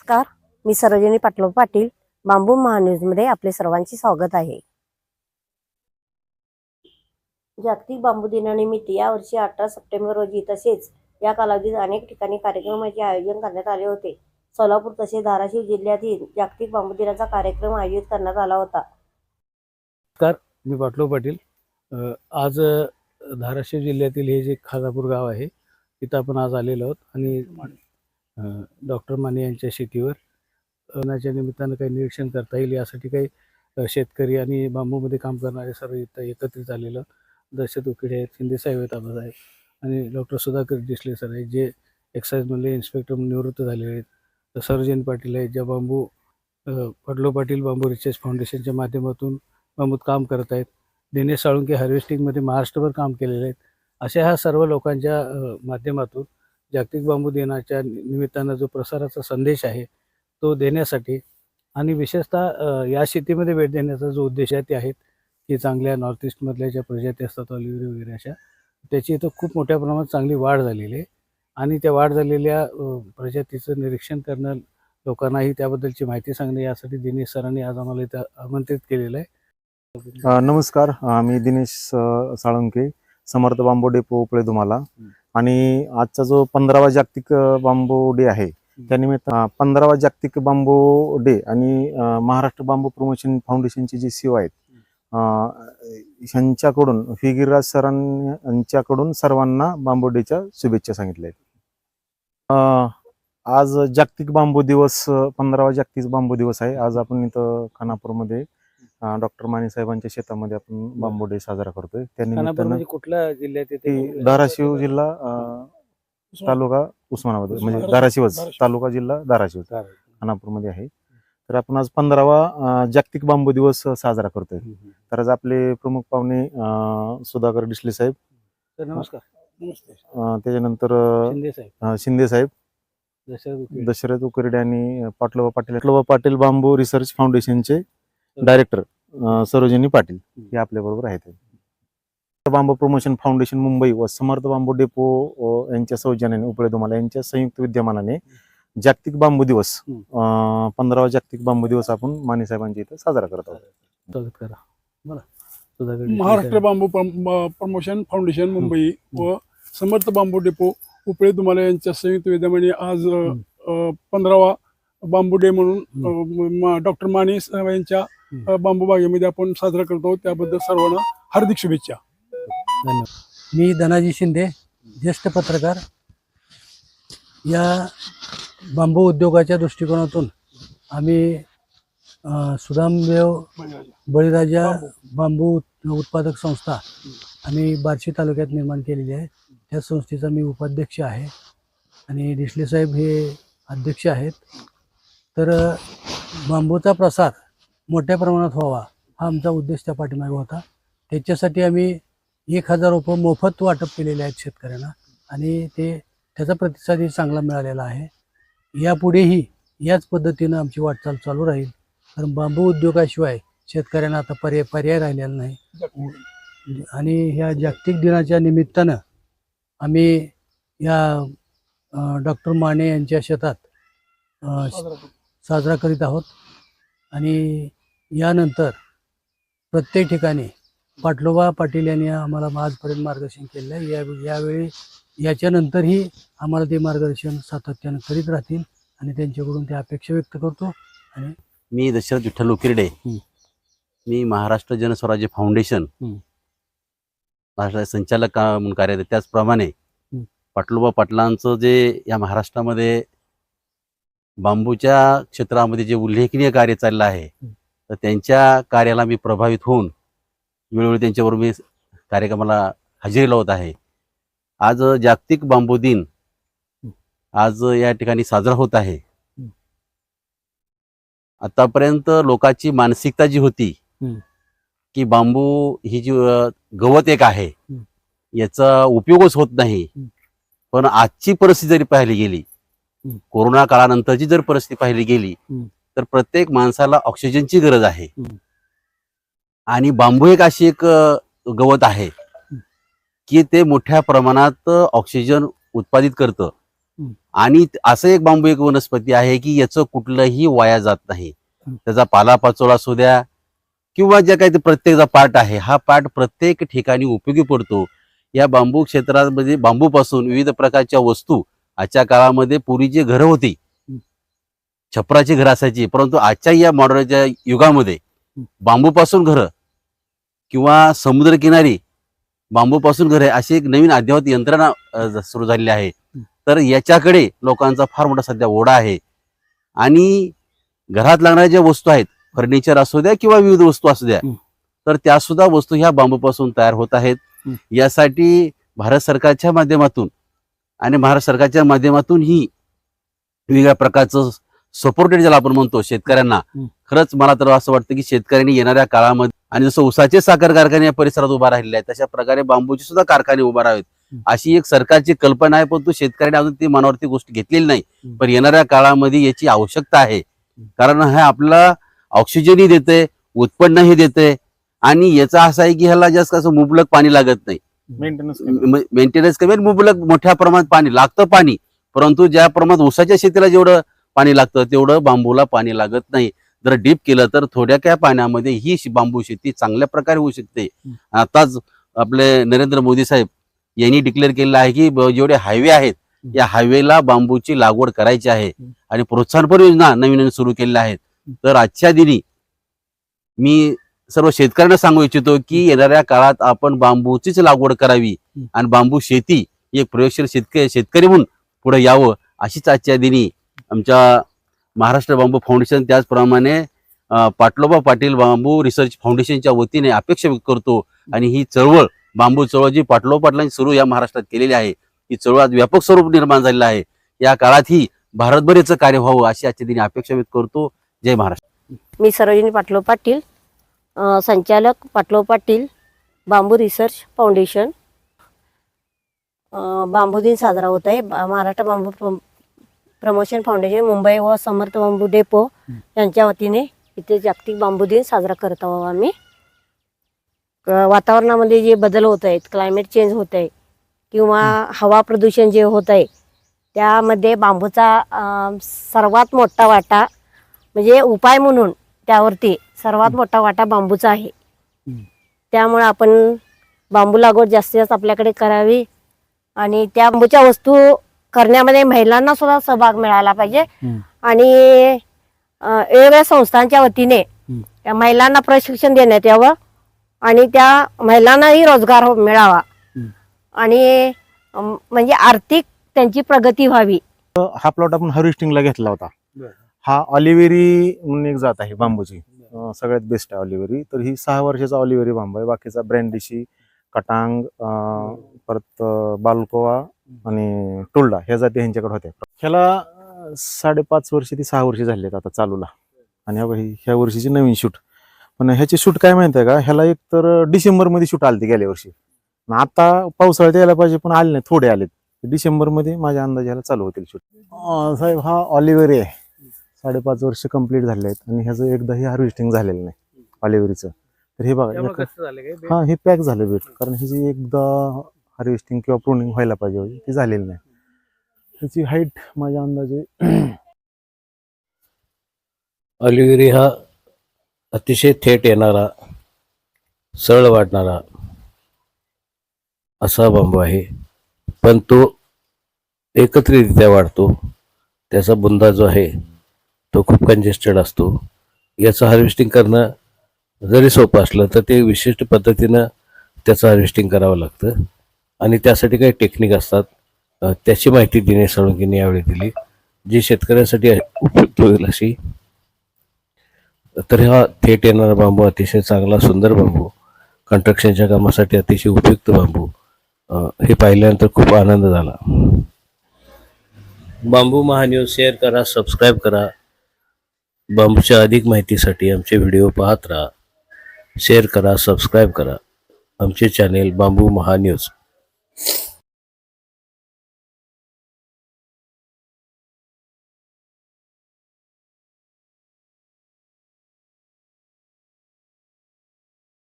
नमस्कार. मी सरोजिनी पाटलो पाटील बांबू महान्यूजमध्ये आपले सर्वांचे स्वागत आहे. जागतिक बांबू दिनानिमित्त यावर्षी अठरा सप्टेंबर रोजी तसेच या कालावधीत अनेक ठिकाणी कार्यक्रमाचे आयोजन करण्यात आले होते. सोलापूर तसेच धाराशिव जिल्ह्यातील जागतिक बांबू दिनाचा कार्यक्रम आयोजित करण्यात आला होता. मी पाटलो. पाटील आज धाराशिव जिल्ह्यातील हे जे खाजापूर गाव आहे तिथं आपण आज आलेलो आहोत आणि डॉक्टर माने यांच्या शेतीवर. अन्नाच्या निमित्तानं काही निरीक्षण करता येईल यासाठी काही शेतकरी आणि बांबूमध्ये काम करणारे सर्व इथं एकत्रित आलेलं दर्शत उकिडे आहेत. शिंदे साहेब आहेत आबाज आहेत आणि डॉक्टर सुधाकर डिसले सर आहेत जे एक्साईजमधले इन्स्पेक्टर निवृत्त झालेले आहेत. सर्वजन पाटील आहेत ज्या बांबू पडलो पाटील बांबू रिसर्च फाउंडेशनच्या माध्यमातून बांबूत काम करत आहेत. दिनेश साळुंके हार्वेस्टिंगमध्ये महाराष्ट्रभर काम केलेले आहेत. अशा ह्या सर्व लोकांच्या माध्यमातून जागतिक बांबू दिनाच्या निमित्तानं जो प्रसाराचा संदेश आहे तो देण्यासाठी आणि विशेषतः या शेतीमध्ये भेट देण्याचा जो उद्देश आहे ते आहेत की चांगल्या नॉर्थ ईस्टमधल्या ज्या प्रजाती असतात ऑलिव्हरी वगैरे अशा त्याची इथं खूप मोठ्या प्रमाणात चांगली वाढ झालेली आहे. आणि त्या वाढ झालेल्या प्रजातीचं निरीक्षण करणं लोकांनाही त्याबद्दलची माहिती सांगणे यासाठी दिनेश सरांनी आज आम्हाला इथं आमंत्रित केलेलं आहे. नमस्कार. मी दिनेश साळुंके समर्थ बांबू डेपो उपळे तुम्हाला आणि आजचा जो पंधरावा जागतिक बांबू डे आहे त्यानिमित्त पंधरावा जागतिक बांबू डे आणि महाराष्ट्र बांबू प्रमोशन फाउंडेशनचे जे सीओ आहेत ह्यांच्याकडून फिगिराज सरां यांच्याकडून सर्वांना बांबू डेच्या शुभेच्छा सांगितल्या आहेत. आज जागतिक बांबू दिवस पंधरावा जागतिक बांबू दिवस आहे. आज आपण इथं खानापूरमध्ये डॉक्टर माने साहेबांच्या शेतामध्ये आपण बांबू डे साजरा करतोय. त्या खानापूर निमित्तानं म्हणजे कुठल्या जिल्ह्यात येते ती धाराशिव जिल्हा तालुका उस्मानाबाद म्हणजे धाराशिवच तालुका जिल्हा धाराशिव. खानापूरमध्ये आहे. तर आपण आज पंधरावा जागतिक बांबू दिवस साजरा करतोय. तर आज आपले प्रमुख पाहुणे सुधाकर डिसले साहेब. नमस्कार. त्याच्यानंतर शिंदे साहेब. शिंदे साहेब. दशरथ उके. दशरथ उकरडे आणि पाटलोबा पाटील. पाटलोबा पाटील बांबू रिसर्च फाउंडेशनचे डायरेक्टर सरोजिनी पाटील हे आपल्या बरोबर आहेत. बांबू प्रमोशन फाउंडेशन मुंबई व समर्थ बांबू डेपो यांच्या सौजन्याने उपळे तुम्हाला यांच्या संयुक्त विद्यमानाने जागतिक बांबू दिवस. पंधरावा जागतिक बांबू दिवस आपण माने साहेबांच्या इथे साजरा करत आहोत. Maharashtra. Bamboo promotion foundation Mumbai व समर्थ बांबू डेपो उपळे तुम्हाला यांच्या संयुक्त विद्यमाने आज पंधरावा बांबू डे म्हणून डॉक्टर माने साहेब यांच्या अ, बांबू बागेमध्ये आपण साजरा करतो त्याबद्दल सर्वांना हार्दिक शुभेच्छा. धन्यवाद. मी धनाजी शिंदे ज्येष्ठ पत्रकार. या बांबू उद्योगाच्या दृष्टिकोनातून आम्ही सुदामदेव बळीराजा बांबू उत- उत्पादक संस्था आम्ही बार्शी तालुक्यात निर्माण केलेली आहे. त्या संस्थेचा मी उपाध्यक्ष आहे आणि डिसले साहेब हे अध्यक्ष आहेत. तर बांबूचा प्रसार मोठ्या प्रमाणात व्हावा हा आमचा उद्देश त्या पाठीमागे होता. त्याच्यासाठी आम्ही एक हजार रुपये मोफत वाटप केलेले आहेत शेतकऱ्यांना आणि ते त्याचा प्रतिसादही चांगला मिळालेला आहे. यापुढेही याच पद्धतीनं आमची वाटचाल चालू राहील. कारण बांबू उद्योगाशिवाय शेतकऱ्यांना आता पर्याय पर्याय राहिलेला नाही. आणि ह्या जागतिक दिनाच्या निमित्तानं आम्ही या डॉक्टर माने यांच्या शेतात साजरा करीत आहोत. आणि यानंतर प्रत्येक ठिकाणी पाटलोबा पाटील यांनी आम्हाला आजपर्यंत मार्गदर्शन केलेलं आहे या यावेळी याच्यानंतरही आम्हाला ते मार्गदर्शन सातत्यानं करीत राहतील आणि त्यांच्याकडून ते अपेक्षा व्यक्त करतो मी दशरथ विठ्ठल उकिरडे हं. मी महाराष्ट्र जनस्वराज्य फाउंडेशन हं. महाराष्ट्र संचालक म्हणून कार्यरत आहे. त्याचप्रमाणे. पाटलोबा पाटलांचं जे या महाराष्ट्रामध्ये बांबूच्या क्षेत्रामध्ये जे उल्लेखनीय कार्य चाललं आहे तर त्यांच्या कार्याला मी प्रभावित होऊन वेळोवेळी त्यांच्याबरोबर मी कार्यक्रमाला हजेरी लावत आहे आज जागतिक बांबू दिन आज या ठिकाणी साजरा होत आहे आतापर्यंत लोकांची मानसिकता जी होती. की बांबू ही जी गवत एक आहे. याचा उपयोगच होत नाही. पण आजची परिस्थिती जरी पाहिली गेली. कोरोना काळानंतरची जर परिस्थिती पाहिली गेली. तर प्रत्येक माणसाला ऑक्सिजनची गरज आहे. आणि बांबू एक अशी एक गवत आहे की ते मोठ्या प्रमाणात ऑक्सिजन उत्पादित करतं. आणि असं एक बांबू एक वनस्पती आहे की याचं कुठलंही वाया जात नाही. त्याचा पालापाचोळा असू द्या किंवा ज्या काही प्रत्येकचा पार्ट आहे हा पार्ट प्रत्येक ठिकाणी उपयोगी पडतो या बांबू क्षेत्रामध्ये बांबूपासून विविध प्रकारच्या वस्तू आजच्या काळामध्ये पूर्वी जी घरं होती. छपराची घरं असायची परंतु आजच्या या मॉडर्नच्या युगामध्ये. बांबूपासून घरं किंवा समुद्रकिनारी बांबूपासून घरे अशी एक नवीन अद्ययावत यंत्रणा सुरू झालेली आहे तर याच्याकडे लोकांचा फार मोठा सध्या ओढा आहे आणि घरात लागणाऱ्या ज्या वस्तू आहेत फर्निचर असू द्या किंवा विविध वस्तू असू द्या. तर त्या सुद्धा वस्तू ह्या बांबूपासून तयार होत आहेत. यासाठी भारत सरकारच्या माध्यमातून आणि महाराष्ट्र सरकारच्या माध्यमातून ही वेगवेगळ्या प्रकारचं सपोर्टेड ज्याला आपण म्हणतो शेतकऱ्यांना. खरंच मला तर असं वाटतं की शेतकऱ्यांनी येणाऱ्या काळामध्ये आणि जसं उसाचे साखर कारखाने या परिसरात उभा राहिलेले आहेत तशा प्रकारे बांबूचे सुद्धा कारखाने उभा राहावेत. अशी एक सरकारची कल्पना आहे परंतु शेतकऱ्यांनी अजून ती मनावरती गोष्ट घेतलेली नाही. पण येणाऱ्या काळामध्ये याची आवश्यकता आहे. कारण हे आपला ऑक्सिजनही देते उत्पन्नही देते आणि याचा असा आहे की ह्याला जास्त कसं मुबलक पाणी लागत नाही. मेंटेनन्स मेंटेनन्स कमी. मुबलक मोठ्या प्रमाणात पाणी लागतं पाणी. परंतु ज्या प्रमाणात ऊसाच्या शेतीला जेवढं पाणी लागतं तेवढं बांबूला पाणी लागत नाही. जर डीप केलं तर थोड्या काय पाण्यामध्ये ही बांबू शेती चांगल्या प्रकारे होऊ शकते. आताच आपले नरेंद्र मोदी साहेब यांनी डिक्लेअर केलेलं आहे की जेवढे हायवे आहेत या हायवेला बांबूची लागवड करायची आहे. आणि प्रोत्साहनपर योजना नवीन नवीन सुरू केलेल्या आहेत. तर आजच्या दिनी मी सर्व शेतकऱ्यांना सांगू इच्छितो की येणाऱ्या काळात आपण बांबूचीच लागवड करावी आणि बांबू शेती एक प्रयोगशील शेतकरी शेतकरी म्हणून पुढे यावं अशीच आजच्या दिनी आमच्या महाराष्ट्र बांबू फाउंडेशन त्याचप्रमाणे पाटलोबा पाटील बांबू रिसर्च फाउंडेशनच्या वतीने अपेक्षा करतो. आणि ही चळवळ बांबू चळवळ जी पाटलोबा पाटलांनी सुरू या महाराष्ट्रात केलेली आहे ही चळवळ आज व्यापक स्वरूप निर्माण झालेलं आहे. या काळात ही कार्य व्हावं अशी आजच्या दिनी अपेक्षा व्यक्त करतो. जय महाराष्ट्र. मी सरोजिनी पाटलो पाटील संचालक Patlo Patil bamboo research foundation bamboo दिन साजरा होत आहे. Maharashtra bamboo promotion foundation Mumbai व समर्थ बांबू डेपो यांच्या वतीने इथे जागतिक बांबू दिन साजरा करत आहोत आम्ही. वातावरणामध्ये जे बदल होत आहेत क्लायमेट चेंज होत आहे किंवा हवा प्रदूषण जे होत आहे त्यामध्ये बांबूचा सर्वात मोठा वाटा म्हणजे उपाय म्हणून त्यावरती सर्वात मोठा वाटा बांबूचा आहे. त्यामुळे आपण बांबू लागवड जास्तीत जास्त आपल्याकडे करावी आणि त्या बांबूच्या वस्तू करण्यामध्ये महिलांना सुद्धा सहभाग मिळाला पाहिजे. आणि वेगवेगळ्या संस्थांच्या वतीने. त्या महिलांना प्रशिक्षण देण्यात यावं आणि त्या महिलांनाही रोजगार हो- मिळावा. आणि म्हणजे आर्थिक त्यांची प्रगती व्हावी हा प्लॉट आपण हार्वेस्टिंगला घेतला होता. हा ऑलिव्हेरी म्हणून एक जात आहे बांबूची सगळ्यात बेस्ट आहे ऑलिव्हेरी तर ही सहा वर्षाचा ऑलिव्हेरी बांबू आहे बाकीचा ब्रँडिशी कटांग परत बालकोवा आणि टोल्डा ह्या जाती ह्यांच्याकडे होत्या. ह्याला साडेपाच वर्ष ती सहा वर्ष झाली आता चालूला. आणि ह्या वर्षीची नवीन शूट. पण ह्याची शूट काय माहिती आहे का? ह्याला एक तर डिसेंबरमध्ये शूट आली गेल्या वर्षी. आता पावसाळ्यात यायला पाहिजे पण आले नाही थोडे आलेत. डिसेंबरमध्ये माझ्या अंदाजाला चालू होतील शूट. साहेब हा ऑलिव्हरी आहे. साडेपाच वर्ष कंप्लीट झाले आहेत आणि ह्याचं एकदाही हार्वेस्टिंग झालेलं नाही ऑलिव्हरीचं. तर हे बघा हा हे पॅक झालं बेट. कारण ह्याची एकदा हार्वेस्टिंग किंवा प्रोनिंग व्हायला पाहिजे होती. ती झालेली नाही. त्याची हाईट माझ्या अंदाजे ऑलिव्हेरी हा अतिशय थेट येणारा सरळ वाढणारा असा बांबू आहे. पण तो एकत्रितरित्या वाढतो. त्याचा बुंदा जो आहे तो खूप कंजेस्टेड असतो. याचं हार्वेस्टिंग करणं जरी सोपं असलं तर ते विशिष्ट पद्धतीनं त्याचं हार्वेस्टिंग करावं लागतं. आणि त्यासाठी काही टेक्निक असतात. त्याची माहिती दिनेश साळुंकेने यावेळी दिली. जी शेतकऱ्यांसाठी उपयुक्त होईल अशी. तर हा थेट येणारा बांबू अतिशय चांगला सुंदर बांबू. कंस्ट्रक्शनच्या कामासाठी अतिशय उपयुक्त बांबू. हे पाहिल्यानंतर खूप आनंद झाला. बांबू महान्यूज शेअर करा सबस्क्राईब करा. बांबूच्या अधिक माहितीसाठी आमचे व्हिडिओ पाहत राहा. शेअर करा सबस्क्राईब करा. आमचे चॅनेल बांबू महान्यूज you